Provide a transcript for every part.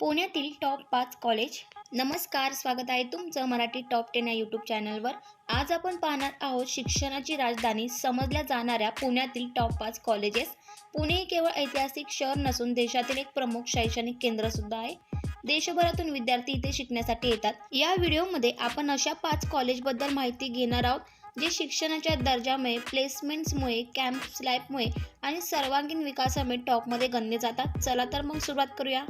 पुण्यातील टॉप पाच कॉलेज. नमस्कार स्वागत आहे तुमचं मराठी टॉप टेन या यूट्यूब चॅनलवर. आज आपण पाहणार आहोत शिक्षणाची राजधानी समजल्या जाणाऱ्या पुण्यातील टॉप पाच कॉलेजेस. पुणे हे केवळ ऐतिहासिक शहर नसून देशातील एक प्रमुख शैक्षणिक केंद्र सुद्धा आहे. देशभरातून विद्यार्थी इथे शिकण्यासाठी येतात. या व्हिडिओमध्ये आपण अशा पाच कॉलेजबद्दल माहिती घेणार आहोत जे शिक्षणाच्या दर्जामुळे प्लेसमेंट्समुळे कॅम्प स्लॅबमुळे आणि सर्वांगीण विकासामुळे टॉपमध्ये गणले जातात. चला तर मग सुरुवात करूया.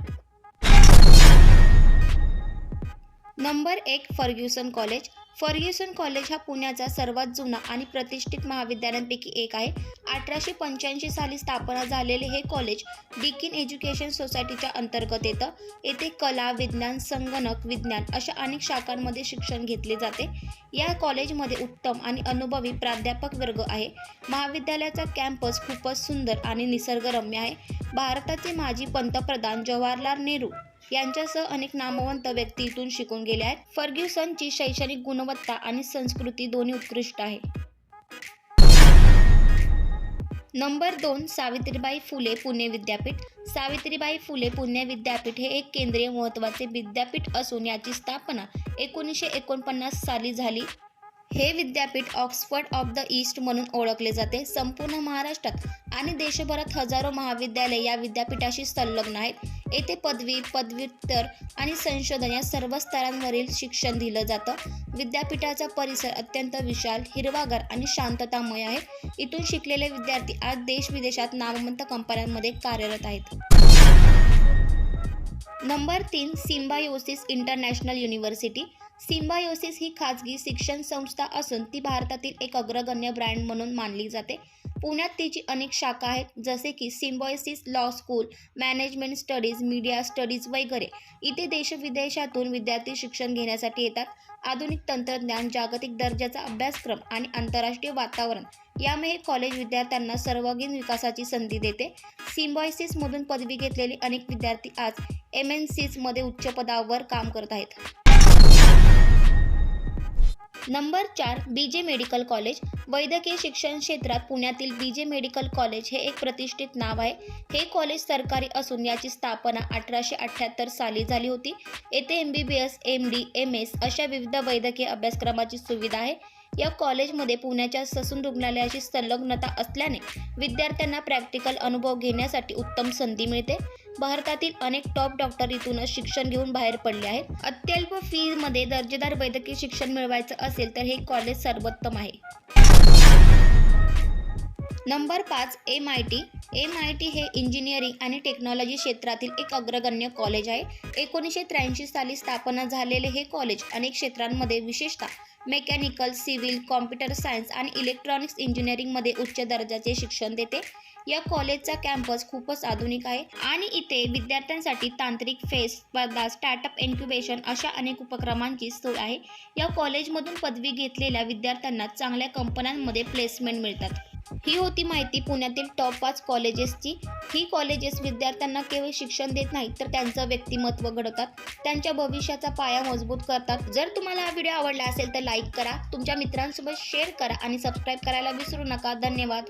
नंबर एक फर्ग्युसन कॉलेज. फर्ग्युसन कॉलेज हा पुण्याचा सर्वात जुना आणि प्रतिष्ठित महाविद्यालयांपैकी एक आहे. अठराशे पंच्याऐंशी साली स्थापना झालेले हे कॉलेज डिकिन एज्युकेशन सोसायटीच्या अंतर्गत येतं. येथे कला विज्ञान संगणक विज्ञान अशा अनेक शाखांमध्ये शिक्षण घेतले जाते. या कॉलेजमध्ये उत्तम आणि अनुभवी प्राध्यापक वर्ग आहे. महाविद्यालयाचा कॅम्पस खूपच सुंदर आणि निसर्गरम्य आहे. भारताचे माजी पंतप्रधान जवाहरलाल नेहरू यांच्यासह अनेक नामवंत व्यक्ती इथून शिकून गेले आहेत. फर्ग्युसनची शैक्षणिक गुणवत्ता आणि संस्कृती दोन्ही उत्कृष्ट आहे. नंबर दोन सावित्रीबाई फुले पुणे विद्यापीठ. सावित्रीबाई फुले पुणे विद्यापीठ हे एक केंद्रीय महत्त्वाचे विद्यापीठ असून याची स्थापना एकोणीसशे एकोणपन्नास साली झाली. हे विद्यापीठ ऑक्सफर्ड ऑफ द ईस्ट म्हणून ओळखले जाते. संपूर्ण महाराष्ट्रात आणि देशभरात हजारो महाविद्यालय या विद्यापीठाशी संलग्न आहेत. येथे पदवी पदव्युत्तर आणि संशोधन या सर्व स्तरांवरील शिक्षण दिलं जातं. विद्यापीठाचा परिसर अत्यंत विशाल हिरवागार आणि शांततामय आहे. इथून शिकलेले विद्यार्थी आज देश विदेशात नामवंत कंपन्यांमध्ये कार्यरत आहेत. नंबर तीन सिम्बायोसिस इंटरनॅशनल युनिव्हर्सिटी. सिम्बायोसिस ही खाजगी शिक्षण संस्था असून ती भारतातील एक अग्रगण्य ब्रँड म्हणून मानली जाते. पुण्यात तिची अनेक शाखा आहेत जसे की Symbiosis law school management studies media studies वगैरे. इथे देशविदेशातून विद्यार्थी शिक्षण घेण्यासाठी येतात. आधुनिक तंत्रज्ञान जागतिक दर्जाचा अभ्यासक्रम आणि आंतरराष्ट्रीय वातावरण यामुळे हे कॉलेज विद्यार्थ्यांना सर्वांगीण विकासाची संधी देते. सिम्बॉयसिसमधून पदवी घेतलेले अनेक विद्यार्थी आज एम एन सीजमध्ये उच्च पदावर काम करत आहेत. नंबर चार बी जे मेडिकल कॉलेज वैद्यकीय शिक्षण क्षेत्रात पुण्यातील बी जे मेडिकल कॉलेज हे एक प्रतिष्ठित नाव आहे. हे कॉलेज सरकारी असून याची स्थापना अठराशे अठ्ठ्याहत्तर साली झाली होती. येथे M B B S M D M S अशा विविध वैद्यकीय अभ्यासक्रमाची सुविधा आहे. या कॉलेजमध्ये पुण्याच्या ससून रुग्णालयाशी संलग्नता असल्याने विद्यार्थ्यांना प्रॅक्टिकल अनुभव घेण्यासाठी उत्तम संधी मिळते. भारतातील अनेक टॉप डॉक्टर इथूनच शिक्षण घेऊन बाहेर पडले आहेत. अत्यल्प फीमध्ये दर्जेदार वैद्यकीय शिक्षण मिळवायचं असेल तर हे कॉलेज सर्वोत्तम आहे. नंबर पाच M I T M I T हे इंजिनिअरिंग आणि टेक्नॉलॉजी क्षेत्रातील एक अग्रगण्य कॉलेज आहे. एकोणीसशे त्र्याऐंशी साली स्थापना झालेले हे कॉलेज अनेक क्षेत्रांमध्ये विशेषतः मेकॅनिकल सिव्हिल कॉम्प्युटर सायन्स आणि इलेक्ट्रॉनिक्स इंजिनिअरिंगमध्ये उच्च दर्जाचे शिक्षण देते. या कॉलेजचा कॅम्पस खूपच आधुनिक आहे आणि इथे विद्यार्थ्यांसाठी तांत्रिक फेस स्पर्धा स्टार्टअप इन्क्युबेशन अशा अनेक उपक्रमांची सोय आहे. या कॉलेजमधून पदवी घेतलेल्या विद्यार्थ्यांना चांगल्या कंपन्यांमध्ये प्लेसमेंट मिळतात. ही होती माहिती पुण्यातील टॉप पाच कॉलेजेसची ही कॉलेजेस विद्यार्थ्यांना केवळ शिक्षण देत नाहीत तर त्यांचं व्यक्तिमत्व घडवतात. त्यांच्या भविष्याचा पाया मजबूत करतात. जर तुम्हाला हा व्हिडिओ आवडला असेल तर लाईक करा. तुमच्या मित्रांसोबत शेअर करा आणि सबस्क्राईब करायला विसरू नका. धन्यवाद.